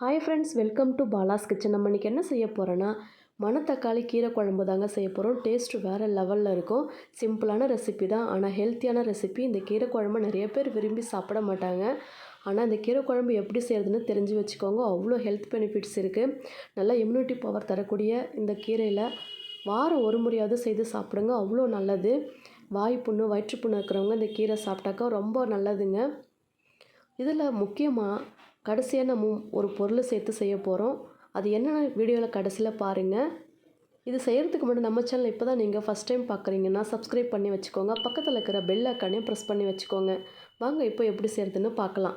Hi friends welcome to Bala's kitchen நம்ம இன்றைக்கி என்ன செய்ய போகிறோன்னா மணத்தக்காளி கீரை குழம்பு தாங்க செய்ய போகிறோம் டேஸ்ட் வேறு லெவலில் இருக்கும். சிம்பிளான ரெசிபி தான். ஆனால் ஹெல்த்தியான ரெசிபி இந்த கீரை குழம்பு நிறைய பேர் விரும்பி சாப்பிட மாட்டாங்க. ஆனால் இந்த கீரை குழம்பு எப்படி செய்கிறதுன்னு தெரிஞ்சு வச்சுக்கோங்க. அவ்வளோ ஹெல்த் பெனிஃபிட்ஸ் இருக்குது நல்லா இம்யூனிட்டி பவர் தரக்கூடிய இந்த கீரையில் வாரம் ஒரு முறையாவது செய்து சாப்பிடுங்க. அவ்வளோ நல்லது. வாய் புண்ணு வயிற்றுப்புண்ணு இருக்கிறவங்க இந்த கீரை சாப்பிட்டாக்கா ரொம்ப நல்லதுங்க. இதில் முக்கியமாக கடைசியாக நம்ம ஒரு பொருள் சேர்த்து செய்ய போகிறோம் அது என்னென்ன வீடியோவில் கடைசியில் பாருங்கள் இது செய்கிறதுக்கு முன்னாடி நம்ம சேனல் இப்போ தான் நீங்கள் ஃபஸ்ட் டைம் பார்க்குறீங்கன்னா சப்ஸ்கிரைப் பண்ணி வச்சுக்கோங்க. பக்கத்தில் இருக்கிற பெல் அக்கானையும் ப்ரெஸ் பண்ணி வச்சுக்கோங்க. வாங்க இப்போ எப்படி செய்கிறதுன்னு பார்க்கலாம்.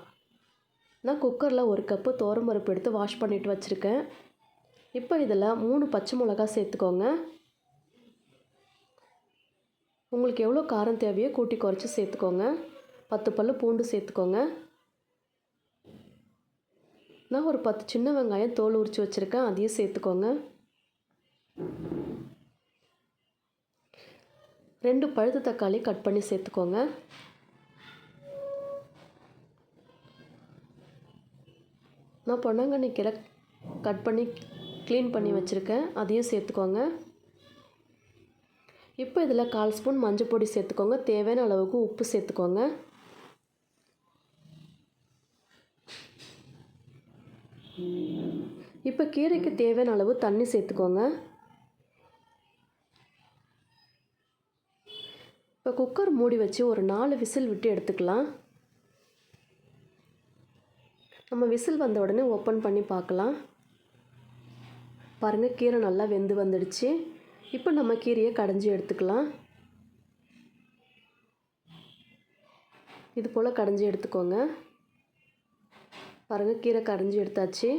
நான் குக்கரில் ஒரு கப்பு பருப்பு எடுத்து வாஷ் பண்ணிவிட்டு வச்சுருக்கேன். இப்போ இதில் மூணு பச்சை மிளகா சேர்த்துக்கோங்க. உங்களுக்கு எவ்வளோ காரம் தேவையோ கூட்டி குறைச்சி சேர்த்துக்கோங்க. பத்து பல் பூண்டு சேர்த்துக்கோங்க. நான் ஒரு பத்து சின்ன வெங்காயம் தோல் உரித்து வச்சுருக்கேன் அதையும் சேர்த்துக்கோங்க. ரெண்டு பழுத்து தக்காளி கட் பண்ணி சேர்த்துக்கோங்க. நான் பொன்னாங்கண்ணி கீரை கட் பண்ணி க்ளீன் பண்ணி வச்சுருக்கேன் அதையும் சேர்த்துக்கோங்க. இப்போ இதில் கால் ஸ்பூன் மஞ்சள் பொடி சேர்த்துக்கோங்க தேவையான அளவுக்கு உப்பு சேர்த்துக்கோங்க. இப்போ கீரைக்கு தேவையான அளவு தண்ணி சேர்த்துக்கோங்க. இப்போ குக்கர் மூடி வச்சு ஒரு நாலு விசில் விட்டு எடுத்துக்கலாம். நம்ம விசில் வந்த உடனே ஓப்பன் பண்ணி பார்க்கலாம். பாருங்கள் கீரை நல்லா வெந்து வந்துடுச்சு. இப்போ நம்ம கீரையை கடைஞ்சி எடுத்துக்கலாம். இது போல் கடைஞ்சி எடுத்துக்கோங்க. பாருங்கள் கீரை கரைஞ்சி எடுத்தாச்சு.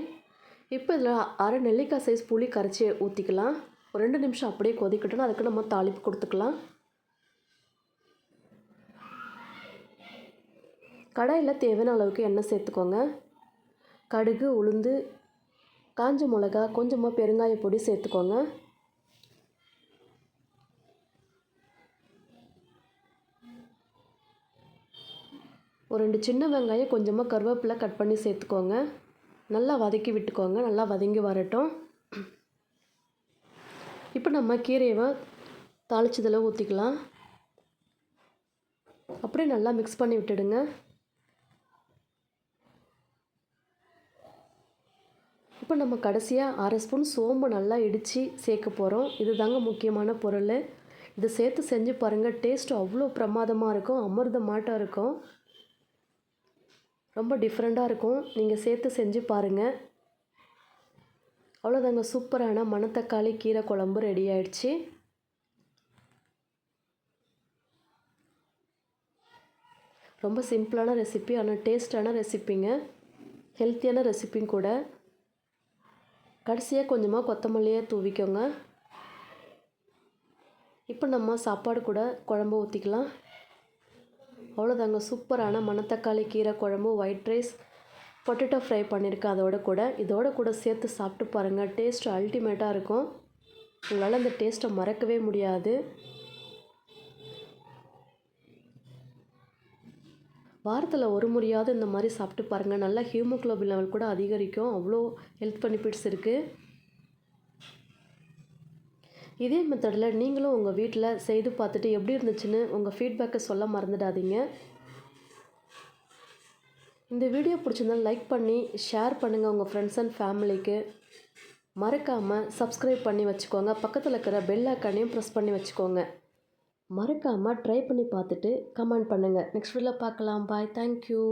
இப்போ இதில் அரை நெல்லிக்காய் சைஸ் புளி கரைச்சி ஊற்றிக்கலாம் ஒரு ரெண்டு நிமிஷம் அப்படியே கொதிக்கட்டும் அதுக்கு நம்ம தாளிப்பு கொடுத்துக்கலாம். கடாயில் தேவையான அளவுக்கு எண்ணெய் சேர்த்துக்கோங்க. கடுகு உளுந்து காஞ்ச மிளகா கொஞ்சமாக பெருங்காய பொடி சேர்த்துக்கோங்க. ஒரு ரெண்டு சின்ன வெங்காயம் கொஞ்சமாக கருவேப்பிலை கட் பண்ணி சேர்த்துக்கோங்க. நல்லா வதக்கி விட்டுக்கோங்க. நல்லா வதங்கி வரட்டும். இப்போ நம்ம கீரையை தாளிச்சதில் ஊற்றிக்கலாம் அப்படியே நல்லா மிக்ஸ் பண்ணி விட்டுடுங்க. இப்போ நம்ம கடைசியாக அரை ஸ்பூன் சோம்பு நல்லா இடித்து சேர்க்க போகிறோம் இது தாங்க முக்கியமான பொருள். இதை சேர்த்து செஞ்சு பாருங்கள் டேஸ்ட் அவ்வளோ பிரமாதமாக இருக்கும் அமிர்தமாட்டம் இருக்கும். ரொம்ப டிஃப்ரெண்ட்டாக இருக்கும். நீங்கள் சேர்த்து செஞ்சு பாருங்கள் அவ்வளோதாங்க சூப்பரான மணத்தக்காளி கீரை குழம்பு ரெடி ஆயிடுச்சு. ரொம்ப சிம்பிளான ரெசிபி ஆனால் டேஸ்டான ரெசிப்பிங்க ஹெல்த்தியான ரெசிப்பியும் கூட. கடைசியாக கொஞ்சமாக கொத்தமல்லியை தூவிக்கோங்க. இப்போ நம்ம சாப்பாடு கூட குழம்பு ஊற்றிக்கலாம் அவ்வளோதாங்க சூப்பரான மணத்தக்காளி கீரை குழம்பு ஒயிட் ரைஸ் பொட்டேட்டோ ஃப்ரை பண்ணியிருக்கேன் அதோட கூட இதோட கூட சேர்த்து சாப்பிட்டு பாருங்கள் டேஸ்ட் அல்டிமேட்டாக இருக்கும். உங்களால் அந்த டேஸ்ட்டை மறக்கவே முடியாது. வாரத்தில் ஒரு முறையாவது இந்த மாதிரி சாப்பிட்டு பாருங்கள் நல்லா ஹியூமோக்ளோபின் லெவல் கூட அதிகரிக்கும். அவ்வளோ ஹெல்த் பெனிஃபிட்ஸ் இருக்குது இதே மெத்தடில் நீங்களும் உங்கள் வீட்டில் செய்து பார்த்துட்டு எப்படி இருந்துச்சுன்னு உங்கள் ஃபீட்பேக்கை சொல்ல மறந்துடாதீங்க. இந்த வீடியோ பிடிச்சிருந்தால் லைக் பண்ணி ஷேர் பண்ணுங்கள் உங்கள் ஃப்ரெண்ட்ஸ் அண்ட் ஃபேமிலிக்கு மறக்காமல் சப்ஸ்கிரைப் பண்ணி வச்சுக்கோங்க. பக்கத்தில் இருக்கிற பெல் ஐக்கானையும் ப்ரெஸ் பண்ணி வச்சுக்கோங்க. மறக்காமல் ட்ரை பண்ணி பார்த்துட்டு கமெண்ட் பண்ணுங்கள் நெக்ஸ்ட் வீடியோவில் பார்க்கலாம். Bye thank you